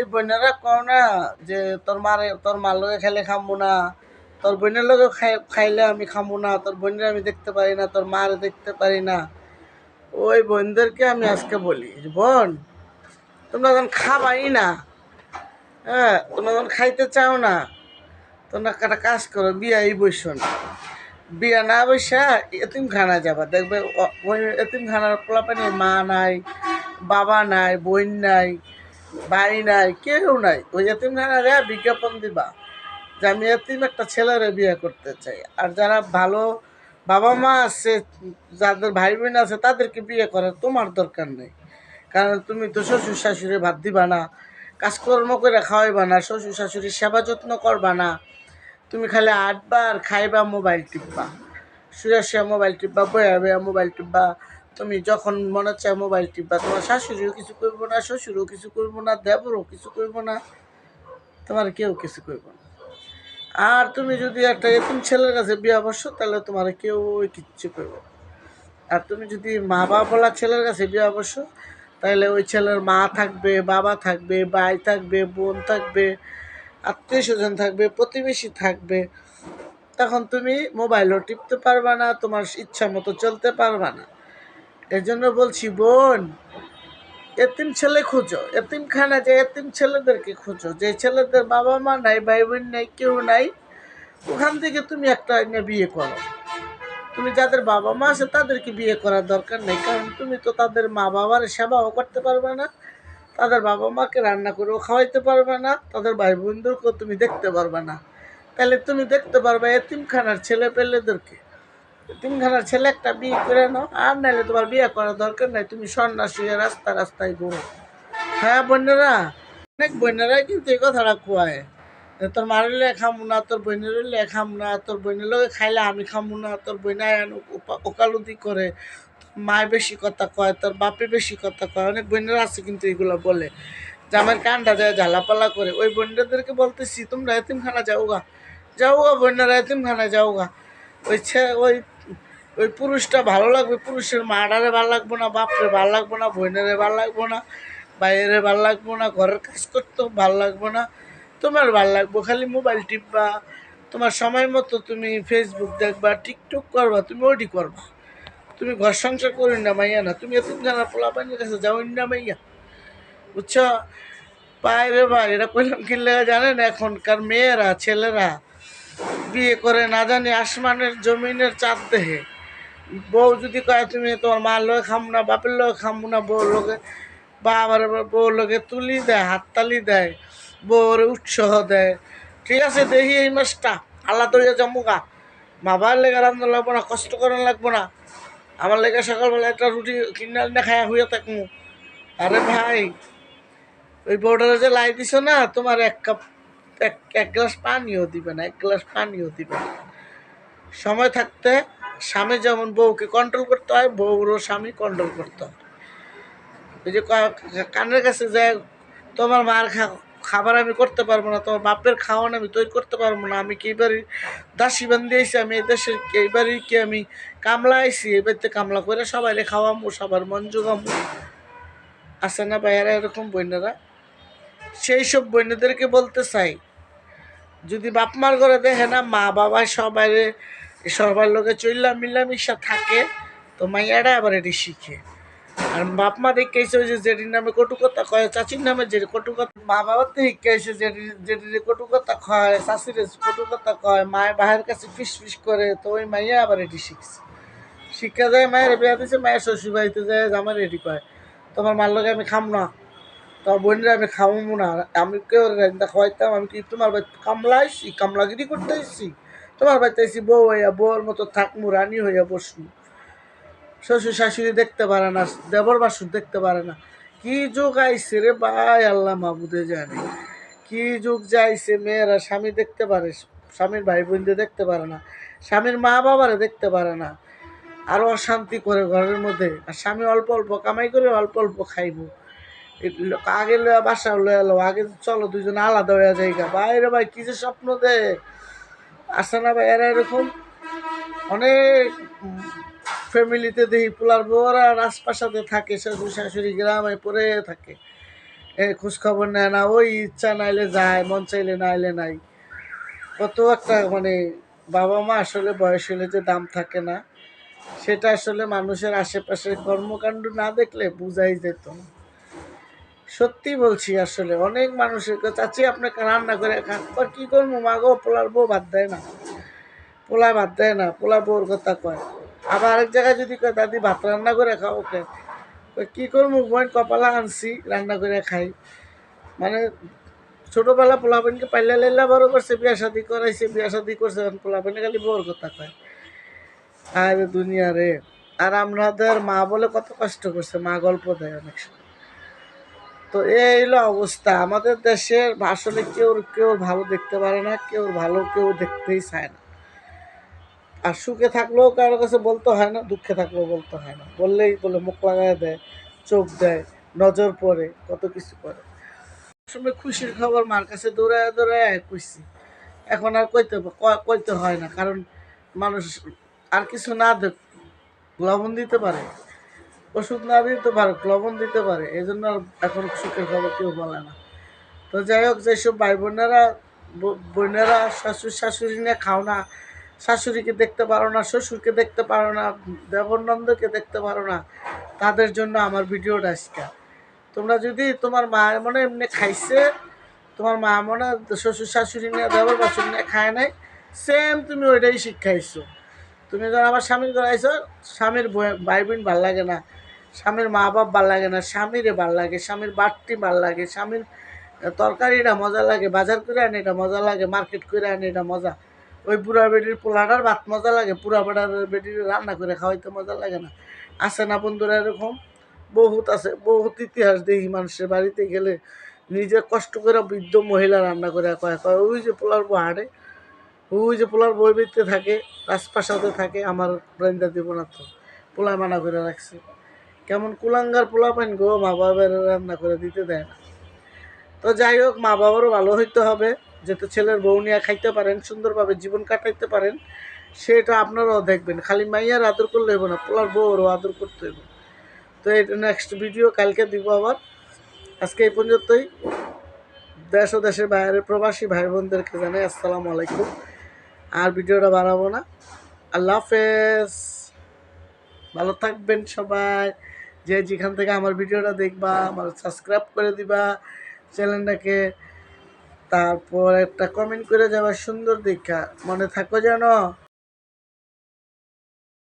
এই বোনেরা কও না যে তোর মারে তোর মার লগে খাইলে খামবো না তোর বোনের লগে খাই- খাইলে আমি খামবো না তোর বোনের আমি দেখতে পারি না তোর মারে দেখতে পারি না। ওই বোনদেরকে আমি আজকে বলি বোন, তোমরা যখন খাবাই না হ্যাঁ তোমরা যখন খাইতে চাও না, তোমরা একটা কাজ করো, বিয়াই বসো না। বিয়া না বসা এতিম খানা যাবা, দেখবে এতিম খানার পোলাপানি মা নাই, বাবা নাই, বোন নাই ভাই নাই, কেউ নাই। ওই এতিম খানারে বিজ্ঞাপন দিবা। যে আমি এতিম একটা ছেলেরে বিয়ে করতে চাই। আর যারা ভালো বাবা মা আছে, যাদের ভাই বোন আছে, তাদেরকে বিয়ে করার তোমার দরকার নেই। কারণ তুমি তো শ্বশুর শাশুড়ি ভাত দিবা না, কাজকর্ম করে খাওয়াইবা না শ্বশুর শাশুড়ির সেবা যত্ন করবা না। তুমি খালি আটবার খাইবা, মোবাইল টিপবা। শুয়ে শুয়ে মোবাইল টিপবা বয়া বয়া মোবাইল টিপবা। তুমি যখন মনে চায় মোবাইল টিপবা, তোমার শাশুড়িও কিছু করব না, শ্বশুরও কিছু করব না, দেবরও কিছু করব না, তোমার কেউ কিছু করব না। আর তুমি যদি একটা এরকম ছেলের কাছে বিয়ে বসো তাহলে তোমার কেউ কিচ্ছু করবে আর তুমি যদি মা বাবা বলা ছেলের কাছে বিয়ে বসো তাহলে ওই ছেলের মা থাকবে, বাবা থাকবে, ভাই থাকবে, বোন থাকবে, আত্মীয় স্বজন থাকবে, প্রতিবেশী থাকবে। তখন তুমি মোবাইলও টিপতে পারবা না, তোমার ইচ্ছা মতো চলতে পারবা না। এই জন্য বলছি, বোন, এতিম ছেলে খুঁজো। এতিমখানা যে এতিম ছেলেদেরকে খুঁজো। যে ছেলেদের বাবা মা নাই ভাই বোন নাই, কেউ নাই, ওখান থেকে তুমি একটা এনে বিয়ে করো। তুমি যাদের বাবা মা আছে তাদেরকে বিয়ে করার দরকার নেই, কারণ তুমি তো তাদের মা বাবার সেবাও করতে পারবে না। তাদের বাবা মাকে রান্না করেও খাওয়াইতে পারবে না, তাদের ভাই বোনদেরকেও তুমি দেখতে পারবে না। তাহলে তুমি দেখতে পারবে এতিমখানার ছেলে পেলেদেরকে এতিমখানার ছেলে একটা বিয়ে করে নাও, আর নাহলে তোমার বিয়ে করার দরকার নাই, তুমি সন্ন্যাসী রাস্তা রাস্তায় ঘুরো। হ্যাঁ বোনেরা অনেক বোনেরাই কিন্তু এই কথাটা কুয়ায় তোর মারিলে খামু না, তোর বোনের হইলে খামু না, তোর বোনের লগে খাইলে আমি খামু না, তোর বোনায় ওকালতি করে। মায় বেশি কথা কয়, তোর বাপে বেশি কথা কয়, অনেক বোনেরা আছে কিন্তু এগুলো বলে। যে আমার কানটা যায় ঝালাপালা করে। ওই বোনদেরকে বলতেছি, তোমরা এতিমখানা যাও গা যাও গা বোনেরা এতিমখানা যাও গা ওই ওই ওই পুরুষটা ভালো লাগবে, পুরুষের মাডারে ভালো লাগবো না, বাপরে ভালো লাগবো না, বোনেরে ভালো লাগবো না, বাইরে ভালো লাগবো না, ঘরের কাজ করতেও ভালো লাগবো না, তোমার ভালো লাগবো, খালি মোবাইল টিপবা, তোমার সময় মতো তুমি ফেসবুক দেখবা টিকটক করবা, তুমি ওটি করবা। তুমি ঘর সংসার করি না মাইয়া না, তুমি এত জানা পোলা পানির কাছে যাও না মাইয়া, বুঝছ? পায় রে ভাই, এটা কইলাম কিনলে জানেন এখনকার মেয়েরা, ছেলেরা, বিয়ে করে না জানি আসমানের জমিনের চাঁদ দেহে। বউ যদি কয়, তুমি তোমার মার লোক খাম না, বাপের লোক খামু না, বউর লোকে বা আবার বউর লোকে তুলি দেয় হাততালি দেয়, বউর উৎসাহ দেয়। ঠিক আছে, দেখি এই মাসটা আল্লাহ তৈরি জমুকা বাবার লেগে রান্না লাগবো না, কষ্ট করার লাগবো না। আমার লেগে সকালবেলা একটা রুটি কিনা না খায়া হইয়া থাকব আরে ভাই, ওই বর্ডারে যে লাই দিছ না, তোমার এক কাপ, এক এক গ্লাস পানিও দিবে না, এক গ্লাস পানিও দিবে না। সময় থাকতে স্বামী যেমন বউকে কন্ট্রোল করতে হয়, বউরও স্বামী কন্ট্রোল করতে হয়। ওই যে কানের কাছে যায় তোমার মার খাবার আমি করতে পারব না, তোমার বাপের খাওয়ান আমি তৈরি করতে পারব না, আমি কি এবারই দাসী বান্ধি আইসি আমি এই দেশের এইবারই কি আমি কামলা আইসি এবারতে কামলা করে সবাই খাওয়ামো, সবার মন জোগামো। আছে না ভাইয়ারা এরকম বইনেরা? সেই সব বইনেদেরকে বলতে চাই, যদি বাপ মার ঘরে দেখে না মা বাবা সবাই সবার লোকে চললা মিলামিশা থাকে, তো মাইয়ারা আবার এটি শিখে। আর বাপ মা দেখে এসে ওই যে জেডির নামে কটু কথা কয়, চাচির নামে যে কটু কথা মা বাবার থেকে এসে জেডি জেডির কটু কথা কয়, চাচির কটু কথা কয়, মায়ের বাহের কাছে ফিস ফিস করে, তো ওই মাইয়া আবার এটি শিখছে। শিক্ষা যায় মায়ের বিয়া দিছে, মায়ের শ্বশুর বাড়িতে যায় আমার এটি কয় তোমার মার লগে আমি খাম না, তোমার বোনরা আমি খামো না। আমি কেউ খাওয়াইতাম, আমি কি তোমার বাড়িতে কামলা আইসি কামলাগিরি করতে তোমার বাড়িতে আইসি বউ হইয়া, বউর মতো থাকমু, রানী হইয়া বসবো শ্বশুর শাশুড়ি দেখতে পারে না, দেবর বাসুর দেখতে পারে না। কি যুগ আইসে রে ভাই, আল্লাহ মাহবুদে জানে। কি যুগ যাইছে মেয়েরা, স্বামী দেখতে পারে, স্বামীর ভাই বোনদের দেখতে পারে না, স্বামীর মা বাবারে দেখতে পারে না। আরও অশান্তি করে ঘরের মধ্যে, আর স্বামী অল্প অল্প, কামাই করে অল্প অল্প খাইবো। আগে লয়া বাসা লয়া লো আগে চলো দুজন আলাদা হয়ে যায় বাইরে ভাই, কি যে স্বপ্ন দে আসে না ভাই? এরা এরকম অনেক ফ্যামিলিতে দেখি, পোলার বউরা রাজপ্রাসাদে থাকে শ্বশুর শাশুড়ি গ্রামে পড়ে থাকে। এ খোঁজখবর নেয় না, ওই ইচ্ছা নাইলে যায়, মন চাইলে নাইলে নাই। কত একটা মানে বাবা মা আসলে বয়স হলে যে দাম থাকে না, সেটা আসলে মানুষের আশেপাশের কর্মকাণ্ড না দেখলে বুঝাই যেত না। সত্যি বলছি আসলে, অনেক মানুষের চাচি আপনাকে রান্না করে খান। বা কী করব? মা গো পোলার বউ বাদ দেয় না। পোলা বাদ দেয় না, পোলা বউর কথা কয়। আবার আরেক জায়গায় যদি কয়, দাদি, ভাত রান্না করে খাও ওকে। কি করব? বোন, কপালা আনছি, রান্না করে খাই। মানে ছোটবেলা পোলাপানকে পাইলা লাইলা বড় করছে, বিয়া শাদি করাইছে, বিয়া শাদি করছে, এখন পোলাপানে খালি বউর কথা কয়। আরে দুনিয়া রে আর আমাদের মা বলে কত কষ্ট করছে, মা গল্প দেয় অনেক সময়। তো এই হলো অবস্থা। আমাদের দেশের আসলে কেউ কেউ ভালো দেখতে পারে না, কেউ ভালো, কেউ দেখতেই চায় না। আর সুখে থাকলেও কারোর কাছে বলতে হয় না, দুঃখে থাকলেও বলতে হয় না। বললেই বলে, মুখ লাগায় দেয়, চোখ দেয়, নজর পড়ে, কত কিছু করে। সময় খুশির খবর মার কাছে দৌড়ায় দৌড়ায় খুশি। এখন আর কইতে কইতে হয় না, কারণ মানুষ আর কিছু না দেখ, লবণ দিতে পারে। ওষুধ না দিতে পারে লবণ দিতে পারে এই জন্য এখন সুখের খবর কেউ বলে না। তো যাই হোক, যেসব ভাই বোনেরা বোনেরা শাশুড়ি শাশুড়ি নিয়ে খাও না, শাশুড়িকে দেখতে পারো না, শ্বশুরকে দেখতে পারো না দেবর নন্দকে দেখতে পারো না, তাদের জন্য আমার ভিডিওটা আজকে। তোমরা যদি তোমার মা মনে এমনি খাইছে, তোমার মা মনে শ্বশুর, শাশুড়ি নিয়ে দেবর বাসুর নিয়ে খায় নাই সেম তুমি ওইটাই শিক্ষাইছো তুমি যখন আমার স্বামীর করাইছো স্বামীর বই- ভাই বোন ভালো লাগে না, স্বামীর মা বাপ ভালো লাগে না, স্বামীরে ভালো লাগে, স্বামীর বাটটি ভালো লাগে, স্বামীর তরকারিটা মজা লাগে, বাজার করে আনে এটা মজা লাগে, মার্কেট করে আনে এটা মজা। ওই বুড়া বেটির পোলাটার ভাত মজা লাগে, পুরা বেটার বেটির রান্না করে খাওয়াইতে মজা লাগে না। আছে না বন্ধুরা এরকম? বহুত আছে, বহুত ইতিহাস দেখি মানুষের বাড়িতে গেলে নিজে কষ্ট করে বৃদ্ধ মহিলা রান্না করে কয় কয়, ওই যে পোলার বউ হাঁটে ওই যে পোলার বই বেঁধতে থাকে, রাজপ্রাসাদে থাকে আমার ব্রেন্দা দিব না তো পোলা মানা করে রাখছে। কেমন কুলাঙ্গার পোলা পাইন গো, মা বাবার রান্না করে দিতে দেয় না। তো যাই হোক, মা বাবারও ভালো হইতে হবে, যাতে ছেলের বউ নিয়ে খাইতে পারেন, সুন্দরভাবে জীবন কাটাইতে পারেন। সেটা আপনারাও দেখবেন। খালি মাইয়ার আদর করলে হইব না, পোলার বউরও আদর করতে হইব। তো এটা নেক্সট ভিডিও কালকে দিব আবার। আজকে এই পর্যন্তই। দেশ ও দেশের বাইরের প্রবাসী ভাই বোনদেরকে জানাই আসসালামু আলাইকুম। আর ভিডিওটা বাড়াবো না। আল্লাহ হাফেজ। ভালো থাকবেন সবাই। যে যেখান থেকে আমার ভিডিওটা দেখবা, আমার সাবস্ক্রাইব করে দিবা চ্যানেলটাকে। তারপর একটা কমেন্ট করে যাবা সুন্দর দেখা। মনে থাকো যেন।